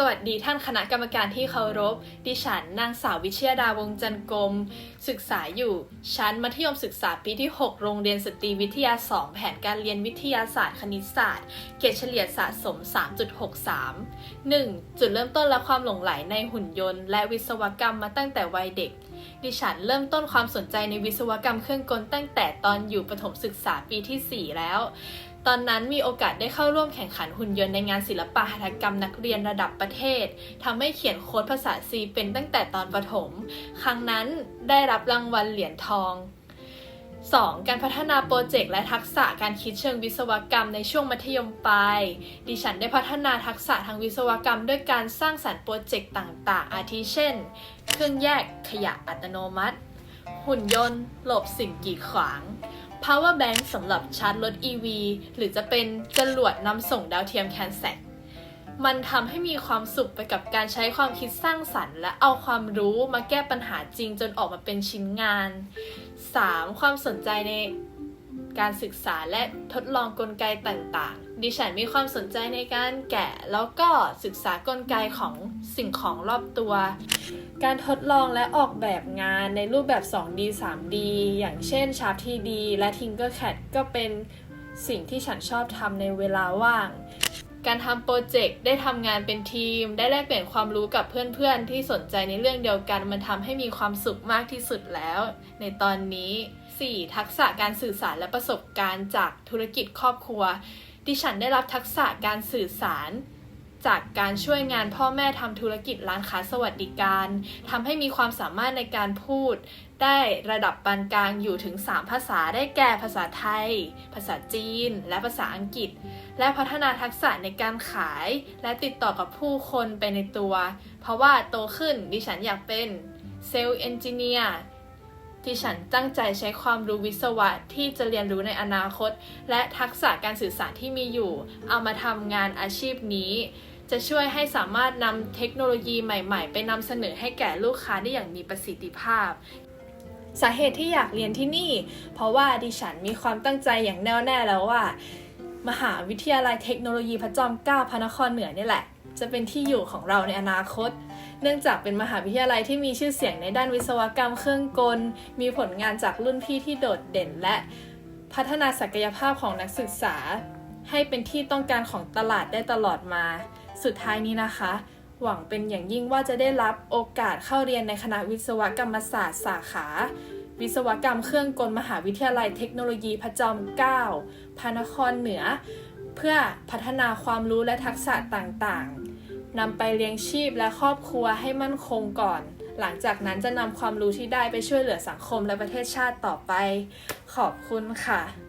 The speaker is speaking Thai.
สวัสดีท่านคณะกรรมการที่เคารพ ดิฉันนางสาววิเชียดาวงจันกรมศึกษาอยู่ ชั้นมัธยมศึกษาปีที่ 6 โรงเรียนสตรีวิทยา 2 แผนการเรียนวิทยาศาสตร์คณิตศาสตร์ เกรดเฉลี่ยสะสม 3.63 1. จุดเริ่มต้นและความหลงไหลในหุ่นยนต์ และวิศวกรรมมาตั้งแต่วัยเด็ก ดิฉันเริ่มต้นความสนใจในวิศวกรรมเครื่องกลตั้งแต่ตอนอยู่ประถมศึกษาปีที่ 4 แล้ว ตอนนั้นมีโอกาสได้เข้าร่วมแข่งขันหุ่นยนต์ในงานศิลปะหัตถกรรมนักเรียนระดับประเทศทำให้เขียนโค้ดภาษาซีเป็นตั้งแต่ตอนประถม ครั้งนั้นได้รับรางวัลเหรียญทอง 2. การพัฒนาโปรเจกต์และทักษะการคิดเชิงวิศวกรรมในช่วงมัธยมปลาย ดิฉันได้พัฒนาทักษะทางวิศวกรรมด้วยการสร้างสรรค์โปรเจกต์ต่าง ๆ อาทิเช่น เครื่องแยกขยะอัตโนมัติ หุ่นยนต์ หลบสิ่งกีดขวาง power bank สำหรับชาร์จรถ EV หรือจะเป็นจรวดนำส่งดาวเทียมแคนแซกมันทำให้มีความสุขไปกับการใช้ความคิดสร้างสรรค์ และเอาความรู้มาแก้ปัญหาจริงจนออกมาเป็นชิ้นงาน 3. ความสนใจในการศึกษาและทดลองกลไกต่างๆ ดิฉันมีความสนใจในการแกะแล้วก็ศึกษากลไกของสิ่งของรอบตัว การทดลองและออกแบบงานในรูปแบบ 2D 3D อย่างเช่น Sharp 3D และ Tinkercad ก็เป็นสิ่งที่ฉันชอบทำในเวลาว่าง การทำโปรเจกต์ได้ทำงานเป็นทีม ได้แลกเปลี่ยนความรู้กับเพื่อนๆ ที่สนใจในเรื่องเดียวกัน มันทำให้มีความสุขมากที่สุดแล้ว ในตอนนี้ 4. ทักษะการสื่อสารและประสบการณ์จากธุรกิจครอบครัว ดิฉันได้รับทักษะการสื่อสาร จากการช่วยงานพ่อแม่ทำธุรกิจร้านค้าสวัสดิการทำให้มีความสามารถในการพูด ได้ระดับปานกลางอยู่ถึง 3 ภาษาได้แก่ภาษาไทย ภาษาจีน และภาษาอังกฤษ และพัฒนาทักษะในการขาย และติดต่อกับผู้คนไปในตัว เพราะว่าโตขึ้นดิฉันอยากเป็นเซลล์เอนจิเนียร์ ที่ฉันตั้งใจใช้ความรู้วิศวะที่จะเรียนรู้ในอนาคต และทักษะการสื่อสารที่มีอยู่ เอามาทำงานอาชีพนี้ จะช่วยให้สามารถนำเทคโนโลยีใหม่ๆ ไปนำเสนอให้แก่ลูกค้าได้อย่างมีประสิทธิภาพสาเหตุที่อยากเรียนที่นี่ เพราะว่าดิฉันมีความตั้งใจอย่างแน่วแน่แล้วว่า มหาวิทยาลัยเทคโนโลยีพระจอมเกล้าพระนครเหนือนี่แหละ จะเป็นที่อยู่ของเราในอนาคต เนื่องจากเป็นมหาวิทยาลัยที่มีชื่อเสียงในด้านวิศวกรรมเครื่องกล มีผลงานจากรุ่นพี่ที่โดดเด่น และพัฒนาศักยภาพของนักศึกษา ให้เป็นที่ต้องการของตลาดได้ตลอดมา สุดท้ายนี้นะคะ หวังเป็นอย่างยิ่งว่าจะได้รับโอกาสเข้าเรียนในคณะวิศวกรรมศาสตร์สาขาวิศวกรรมเครื่องกลมหาวิทยาลัยเทคโนโลยีพระจอมเกล้าพระนครเหนือ เพื่อพัฒนาความรู้และทักษะต่างๆ นำไปเลี้ยงชีพและครอบครัวให้มั่นคงก่อน หลังจากนั้นจะนำความรู้ที่ได้ไปช่วยเหลือสังคมและประเทศชาติต่อไป ขอบคุณค่ะ